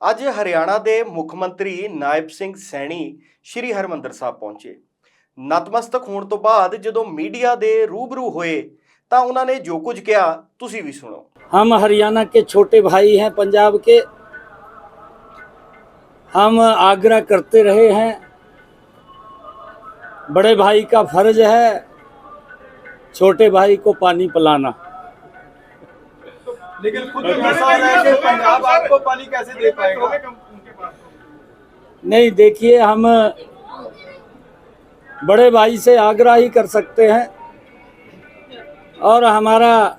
ਅੱਜ ਹਰਿਆਣਾ ਦੇ ਮੁੱਖ ਮੰਤਰੀ ਨਾਇਬ ਸਿੰਘ ਸੈਣੀ ਸ਼੍ਰੀ ਹਰਮੰਦਰ ਸਾਹਿਬ ਪਹੁੰਚੇ ਨਤਮਸਤਕ ਹੋਣ ਤੋਂ ਬਾਅਦ ਜਦੋਂ ਮੀਡੀਆ ਦੇ ਰੂਬਰੂ ਹੋਏ ਤਾਂ ਉਹਨਾਂ ਨੇ ਜੋ ਕੁਝ ਕਿਹਾ ਤੁਸੀਂ ਵੀ ਸੁਣੋ हम हरियाणा के छोटे भाई हैं पंजाब के हम आग्रह करते रहे हैं बड़े भाई का फर्ज है छोटे भाई को पानी पिलाना लेकिन खुद ऐसा रहा कि पंजाब आपको पानी कैसे दे पाएगा? नहीं देखिए हम बड़े भाई से आग्रह ही कर सकते हैं। और हमारा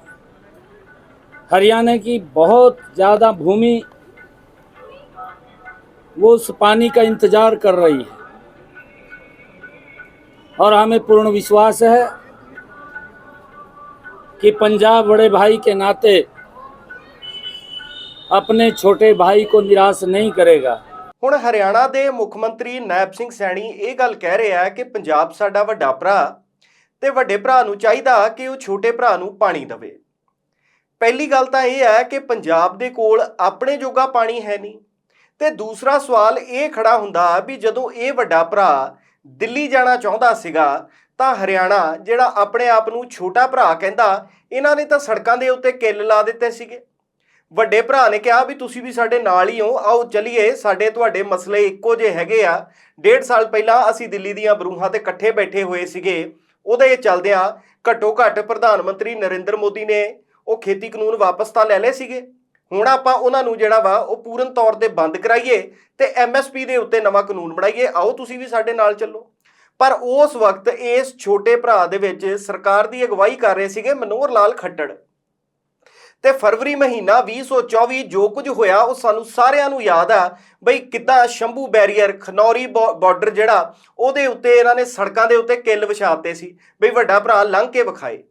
हरियाणा की बहुत ज़्यादा भूमि वो उस पानी का इंतज़ार कर रही है। और हमें पूर्ण विश्वास है कि पंजाब बड़े भाई के नाते अपने छोटे भाई को निराश नहीं करेगा ਹੁਣ ਹਰਿਆਣਾ ਦੇ ਮੁੱਖ ਮੰਤਰੀ ਨਾਇਬ ਸਿੰਘ ਸੈਣੀ ਇਹ ਗੱਲ ਕਹਿ ਰਿਹਾ ਹੈ ਕਿ ਪੰਜਾਬ ਸਾਡਾ ਵੱਡਾ ਭਰਾ ਤੇ ਵੱਡੇ ਭਰਾ ਨੂੰ ਚਾਹੀਦਾ ਕਿ ਉਹ ਛੋਟੇ ਭਰਾ ਨੂੰ ਪਾਣੀ ਦੇਵੇ ਪਹਿਲੀ ਗੱਲ ਤਾਂ ਇਹ ਹੈ ਕਿ ਪੰਜਾਬ ਦੇ ਕੋਲ ਆਪਣੇ ਜੋਗਾ ਪਾਣੀ ਹੈ ਨਹੀਂ ਤੇ ਦੂਸਰਾ ਸਵਾਲ ਇਹ ਖੜਾ ਹੁੰਦਾ ਵੀ ਜਦੋਂ ਇਹ ਵੱਡਾ ਭਰਾ ਦਿੱਲੀ ਜਾਣਾ ਚਾਹੁੰਦਾ ਸੀਗਾ ਤਾਂ ਹਰਿਆਣਾ ਜਿਹੜਾ ਆਪਣੇ ਆਪ ਨੂੰ ਛੋਟਾ ਭਰਾ ਕਹਿੰਦਾ ਇਹਨਾਂ ਨੇ ਤਾਂ ਸੜਕਾਂ ਦੇ ਉੱਤੇ ਕਿੱਲ ਲਾ ਦਿੱਤੇ ਸੀਗੇ ਵੱਡੇ ਭਰਾ ਨੇ ਕਿਹਾ ਵੀ ਤੁਸੀਂ ਵੀ ਸਾਡੇ ਨਾਲ ਹੀ ਹੋ, ਆਓ ਚਲਿਏ, ਸਾਡੇ ਤੁਹਾਡੇ ਮਸਲੇ ਇੱਕੋ ਜਿਹੇ ਹੈਗੇ ਆ। ਡੇਢ ਸਾਲ ਪਹਿਲਾਂ ਅਸੀਂ ਦਿੱਲੀ ਦੀਆਂ ਬਰੂਹਾਂ ਤੇ ਇਕੱਠੇ ਬੈਠੇ ਹੋਏ ਸੀਗੇ। ਉਹਦੇ ਚੱਲਦਿਆਂ ਘੱਟੋ ਘੱਟ ਪ੍ਰਧਾਨ ਮੰਤਰੀ ਨਰਿੰਦਰ ਮੋਦੀ ਨੇ ਉਹ ਖੇਤੀ ਕਾਨੂੰਨ ਵਾਪਸ ਤਾਂ ਲੈ ਲਏ ਸੀਗੇ। ਹੁਣ ਆਪਾਂ ਉਹਨਾਂ ਨੂੰ ਜਿਹੜਾ ਵਾ, ਉਹ ਪੂਰਨ ਤੌਰ ਤੇ ਬੰਦ ਕਰਾਈਏ ਤੇ ਐਮਐਸਪੀ ਦੇ ਉੱਤੇ ਨਵਾਂ ਕਾਨੂੰਨ ਬਣਾਈਏ। ਆਓ ਤੁਸੀਂ ਵੀ ਸਾਡੇ ਨਾਲ ਚੱਲੋ। ਪਰ ਉਸ ਵਕਤ ਇਸ ਛੋਟੇ ਭਰਾ ਦੇ ਵਿੱਚ ਸਰਕਾਰ ਦੀ ਅਗਵਾਈ ਕਰ ਰਹੇ ਸੀਗੇ ਮਨੋਹਰ ਲਾਲ ਖੱਟੜ। ਤੇ ਫਰਵਰੀ ਮਹੀਨਾ 2024 ਜੋ ਕੁਝ ਹੋਇਆ, ਉਹ ਸਾਨੂੰ ਸਾਰਿਆਂ ਨੂੰ ਯਾਦ ਆ ਬਈ ਕਿੱਦਾਂ ਸ਼ੰਭੂ ਬੈਰੀਅਰ, ਖਨੌਰੀ ਬਾਰਡਰ ਜਿਹੜਾ, ਉਹਦੇ ਉੱਤੇ ਇਹਨਾਂ ਨੇ ਸੜਕਾਂ ਦੇ ਉੱਤੇ ਕਿੱਲ ਵਿਛਾਤੇ ਸੀ, ਬਈ ਵੱਡਾ ਭਰਾ ਲੰਘ ਕੇ ਵਿਖਾਏ।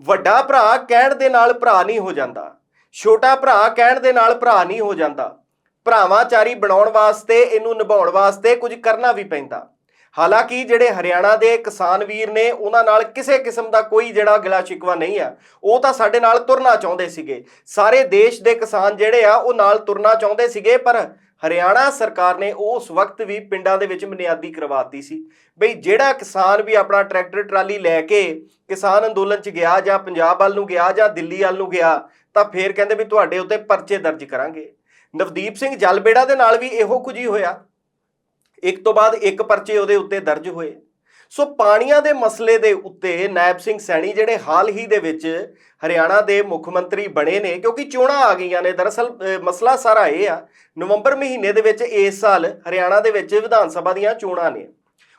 ਵੱਡਾ ਭਰਾ ਕਹਿਣ ਦੇ ਨਾਲ ਭਰਾ ਨਹੀਂ ਹੋ ਜਾਂਦਾ, ਛੋਟਾ ਭਰਾ ਕਹਿਣ ਦੇ ਨਾਲ ਭਰਾ ਨਹੀਂ ਹੋ ਜਾਂਦਾ। ਭਰਾਵਾਂਚਾਰੀ ਬਣਾਉਣ ਵਾਸਤੇ, ਇਹਨੂੰ ਨਿਭਾਉਣ ਵਾਸਤੇ ਕੁਝ ਕਰਨਾ ਵੀ ਪੈਂਦਾ। ਹਾਲਾਂਕਿ ਜਿਹੜੇ ਹਰਿਆਣਾ ਦੇ ਕਿਸਾਨ ਵੀਰ ਨੇ, ਉਹਨਾਂ ਨਾਲ ਕਿਸੇ ਕਿਸਮ ਦਾ ਕੋਈ ਜਿਹੜਾ ਗਿਲਾ ਸ਼ਿਕਵਾ ਨਹੀਂ ਆ। ਉਹ ਤਾਂ ਸਾਡੇ ਨਾਲ ਤੁਰਨਾ ਚਾਹੁੰਦੇ ਸੀਗੇ। ਸਾਰੇ ਦੇਸ਼ ਦੇ ਕਿਸਾਨ ਜਿਹੜੇ ਆ, ਉਹ ਨਾਲ ਤੁਰਨਾ ਚਾਹੁੰਦੇ ਸੀਗੇ, ਪਰ ਹਰਿਆਣਾ ਸਰਕਾਰ ਨੇ ਉਸ ਵਕਤ ਵੀ ਪਿੰਡਾਂ ਦੇ ਵਿੱਚ ਬੁਨਿਆਦੀ ਕਰਵਾਤੀ ਸੀ। ਬਈ ਜਿਹੜਾ ਕਿਸਾਨ ਵੀ ਆਪਣਾ ਟਰੈਕਟਰ, ਟਰਾਲੀ ਲੈ ਕੇ ਕਿਸਾਨ ਅੰਦੋਲਨ 'ਚ ਗਿਆ ਜਾਂ ਪੰਜਾਬ ਵੱਲ ਨੂੰ ਗਿਆ ਜਾਂ ਦਿੱਲੀ ਵੱਲ ਨੂੰ ਗਿਆ, ਤਾਂ ਫੇਰ ਕਹਿੰਦੇ ਵੀ ਤੁਹਾਡੇ ਉੱਤੇ ਪਰਚੇ ਦਰਜ ਕਰਾਂਗੇ। ਨਵਦੀਪ ਸਿੰਘ ਜਲਬੇੜਾ ਦੇ ਨਾਲ ਵੀ ਇਹੋ ਕੁਝ ਹੀ ਹੋਇਆ। ਇੱਕ ਤੋਂ ਬਾਅਦ ਇੱਕ ਪਰਚੇ ਉਹਦੇ ਉੱਤੇ ਦਰਜ ਹੋਏ। ਸੋ ਪਾਣੀਆਂ ਦੇ ਮਸਲੇ ਦੇ ਉੱਤੇ ਨਾਇਬ ਸਿੰਘ ਸੈਣੀ ਜਿਹੜੇ ਹਾਲ ਹੀ ਦੇ ਵਿੱਚ ਹਰਿਆਣਾ ਦੇ ਮੁੱਖ ਮੰਤਰੀ ਬਣੇ ਨੇ, ਕਿਉਂਕਿ ਚੋਣਾਂ ਆ ਗਈਆਂ ਨੇ। ਦਰਅਸਲ ਮਸਲਾ ਸਾਰਾ ਇਹ ਆ, ਨਵੰਬਰ ਮਹੀਨੇ ਦੇ ਵਿੱਚ ਇਸ ਸਾਲ ਹਰਿਆਣਾ ਦੇ ਵਿੱਚ ਵਿਧਾਨ ਸਭਾ ਦੀਆਂ ਚੋਣਾਂ ਨੇ।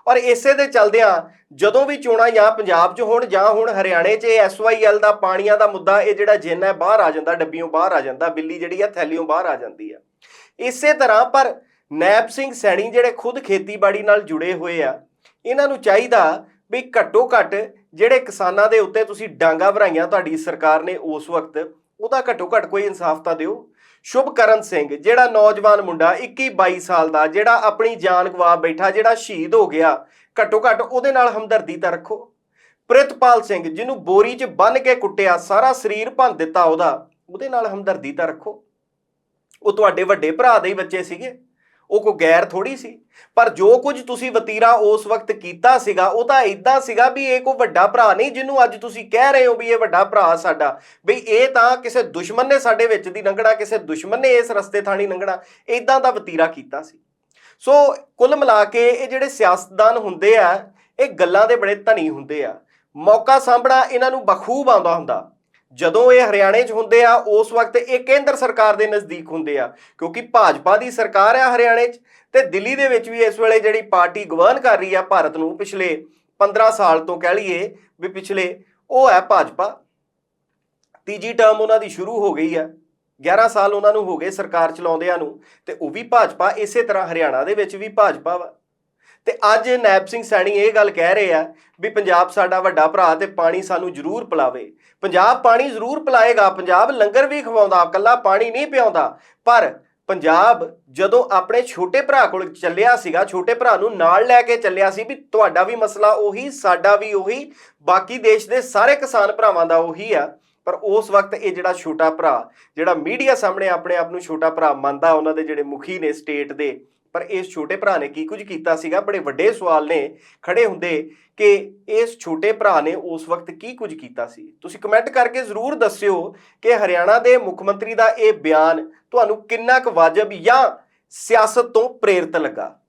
ਔਰ ਇਸੇ ਦੇ ਚਲਦਿਆਂ ਜਦੋਂ ਵੀ ਚੋਣਾਂ ਜਾਂ ਪੰਜਾਬ 'ਚ ਹੋਣ ਜਾਂ ਹੁਣ ਹਰਿਆਣੇ 'ਚ ਇਹ ਐਸਵਾਈਐਲ ਦਾ ਪਾਣੀਆਂ ਦਾ ਮੁੱਦਾ, ਇਹ ਜਿਹੜਾ ਜਿੰਨ ਹੈ, ਬਾਹਰ ਆ ਜਾਂਦਾ ਡੱਬੀਆਂ ਬਾਹਰ ਆ ਜਾਂਦਾ, ਬਿੱਲੀ ਜਿਹੜੀ ਆ ਥੈਲੀਓਂ ਬਾਹਰ ਆ ਜਾਂਦੀ ਆ ਇਸੇ ਤਰ੍ਹਾਂ ਪਰ ਨੈਬ ਸਿੰਘ ਸੈਣੀ ਜਿਹੜੇ ਖੁਦ ਖੇਤੀਬਾੜੀ ਨਾਲ ਜੁੜੇ ਹੋਏ ਆ, ਇਹਨਾਂ ਨੂੰ ਚਾਹੀਦਾ ਵੀ ਘੱਟੋ ਘੱਟ ਜਿਹੜੇ ਕਿਸਾਨਾਂ ਦੇ ਉੱਤੇ ਤੁਸੀਂ ਡਾਂਗਾ ਭਰਾਈਆਂ ਤੁਹਾਡੀ ਸਰਕਾਰ ਨੇ ਉਸ ਵਕਤ, ਉਹਦਾ ਘੱਟੋ ਘੱਟ ਕੋਈ ਇਨਸਾਫ ਤਾਂ ਦਿਓ। ਸ਼ੁਭਕਰਨ ਸਿੰਘ, ਜਿਹੜਾ ਨੌਜਵਾਨ ਮੁੰਡਾ 21 22 ਸਾਲ ਦਾ, ਜਿਹੜਾ ਆਪਣੀ ਜਾਨ ਗਵਾ ਬੈਠਾ, ਜਿਹੜਾ ਸ਼ਹੀਦ ਹੋ ਗਿਆ, ਘੱਟੋ ਘੱਟ ਉਹਦੇ ਨਾਲ ਹਮਦਰਦੀ ਤਾਂ ਰੱਖੋ। ਪ੍ਰਿਤਪਾਲ ਸਿੰਘ, ਜਿਹਨੂੰ ਬੋਰੀ 'ਚ ਬੰਨ ਕੇ ਕੁੱਟਿਆ, ਸਾਰਾ ਸਰੀਰ ਭੰਨ ਦਿੱਤਾ ਉਹਦਾ, ਉਹਦੇ ਨਾਲ ਹਮਦਰਦੀ ਤਾਂ ਰੱਖੋ। ਉਹ ਤੁਹਾਡੇ ਵੱਡੇ ਭਰਾ ਦੇ ਹੀ ਬੱਚੇ ਸੀਗੇ। ਉਹ ਕੋ ਗੈਰ ਥੋੜੀ ਸੀ। ਪਰ ਜੋ ਕੁਝ ਤੁਸੀਂ ਵਤੀਰਾ ਉਸ ਵਕਤ ਕੀਤਾ ਸੀਗਾ, ਉਹ ਤਾਂ ਇਦਾਂ ਸੀਗਾ ਵੀ ਇਹ ਕੋ ਵੱਡਾ ਭਰਾ ਨਹੀਂ ਜਿਹਨੂੰ ਅੱਜ ਤੁਸੀਂ ਕਹਿ ਰਹੇ ਹੋ ਵੀ ਇਹ ਵੱਡਾ ਭਰਾ ਸਾਡਾ। ਵੀ ਇਹ ਤਾਂ ਕਿਸੇ ਦੁਸ਼ਮਣ ਨੇ ਸਾਡੇ ਵਿੱਚ ਦੀ ਲੰਘਣਾ ਕਿਸੇ ਦੁਸ਼ਮਣ ਨੇ ਇਸ ਰਸਤੇ ਥਾਣੀ ਲੰਘਣਾ ਇਦਾਂ ਦਾ ਵਤੀਰਾ ਕੀਤਾ ਸੀ। ਸੋ ਕੁੱਲ ਮਿਲਾ ਕੇ ਇਹ ਜਿਹੜੇ ਸਿਆਸਤਦਾਨ ਹੁੰਦੇ ਆ, ਇਹ ਗੱਲਾਂ ਦੇ ਬੜੇ ਧਨੀ ਹੁੰਦੇ ਆ। ਮੌਕਾ ਸਾਂਭਣਾ ਇਹਨਾਂ ਨੂੰ ਬਖੂਬ ਆਉਂਦਾ ਹੁੰਦਾ। ਜਦੋਂ ਇਹ ਹਰਿਆਣੇ 'ਚ ਹੁੰਦੇ ਆ, ਉਸ ਵਕਤ ਇਹ ਕੇਂਦਰ ਸਰਕਾਰ ਦੇ ਨਜ਼ਦੀਕ ਹੁੰਦੇ ਆ, ਕਿਉਂਕਿ ਭਾਜਪਾ ਦੀ ਸਰਕਾਰ ਆ ਹਰਿਆਣੇ 'ਚ ਤੇ ਦਿੱਲੀ ਦੇ ਵਿੱਚ ਵੀ ਇਸ ਵੇਲੇ ਜਿਹੜੀ ਪਾਰਟੀ ਗਵਰਨ ਕਰ ਰਹੀ ਆ ਭਾਰਤ ਨੂੰ ਪਿਛਲੇ 15 ਸਾਲ ਤੋਂ ਕਹਿ ਲਈਏ ਵੀ ਪਿਛਲੇ, ਉਹ ਹੈ ਭਾਜਪਾ। ਤੀਜੀ ਟਰਮ ਉਹਨਾਂ ਦੀ ਸ਼ੁਰੂ ਹੋ ਗਈ ਆ 11 ਸਾਲ ਉਹਨਾਂ ਨੂੰ ਹੋ ਗਏ ਸਰਕਾਰ ਚਲਾਉਂਦਿਆਂ ਨੂੰ ਤੇ ਉਹ ਵੀ ਭਾਜਪਾ ਇਸੇ ਤਰ੍ਹਾਂ ਹਰਿਆਣਾ ਦੇ ਵਿੱਚ ਵੀ ਭਾਜਪਾ ਵਾ। ਤੇ ਅੱਜ ਨੈਬ ਸਿੰਘ ਸੈਣੀ ਇਹ ਗੱਲ ਕਹਿ ਰਹੇ ਆ ਵੀ ਪੰਜਾਬ ਸਾਡਾ ਵੱਡਾ ਭਰਾ ਤੇ ਪਾਣੀ ਸਾਨੂੰ ਜ਼ਰੂਰ ਪਿਲਾਵੇ। ਪੰਜਾਬ ਪਾਣੀ ਜ਼ਰੂਰ ਪਿਲਾਏਗਾ, ਪੰਜਾਬ ਲੰਗਰ ਵੀ ਖਵਾਉਂਦਾ ਕੱਲਾ ਪਾਣੀ ਨਹੀਂ ਪਿਆਉਂਦਾ, ਪਰ ਪੰਜਾਬ ਜਦੋਂ ਆਪਣੇ ਛੋਟੇ ਭਰਾ ਕੋਲ ਚੱਲਿਆ ਸੀਗਾ, ਛੋਟੇ ਭਰਾ ਨੂੰ ਨਾਲ ਲੈ ਕੇ ਚੱਲਿਆ ਸੀ ਵੀ ਤੁਹਾਡਾ ਵੀ ਮਸਲਾ ਉਹੀ, ਸਾਡਾ ਵੀ ਉਹੀ, ਬਾਕੀ ਦੇਸ਼ ਦੇ ਸਾਰੇ ਕਿਸਾਨ ਭਰਾਵਾਂ ਦਾ ਉਹੀ ਆ। ਪਰ ਉਸ ਵਕਤ ਇਹ ਜਿਹੜਾ ਛੋਟਾ ਭਰਾ, ਜਿਹੜਾ ਮੀਡੀਆ ਸਾਹਮਣੇ ਆਪਣੇ ਆਪ ਨੂੰ ਛੋਟਾ ਭਰਾ ਮੰਨਦਾ, ਉਹਨਾਂ ਦੇ ਜਿਹੜੇ ਮੁਖੀ ਨੇ ਸਟੇਟ ਦੇ ਪਰ ਇਸ ਛੋਟੇ ਭਰਾ ਨੇ ਕੀ ਕੁਝ ਕੀਤਾ ਸੀਗਾ? ਬੜੇ ਵੱਡੇ ਸਵਾਲ ਨੇ, ਖੜੇ ਹੁੰਦੇ ਕਿ ਇਸ ਛੋਟੇ ਭਰਾ ਨੇ ਉਸ ਵਕਤ ਕੀ ਕੁਝ ਕੀਤਾ ਸੀ? ਤੁਸੀਂ ਕਮੈਂਟ ਕਰਕੇ ਜ਼ਰੂਰ ਦੱਸਿਓ ਕਿ ਹਰਿਆਣਾ ਦੇ ਮੁੱਖ ਮੰਤਰੀ ਦਾ ਇਹ ਬਿਆਨ ਤੁਹਾਨੂੰ ਕਿੰਨਾ ਕੁ ਵਾਜਬ ਜਾਂ ਸਿਆਸਤ ਤੋਂ ਪ੍ਰੇਰਿਤ ਲੱਗਾ।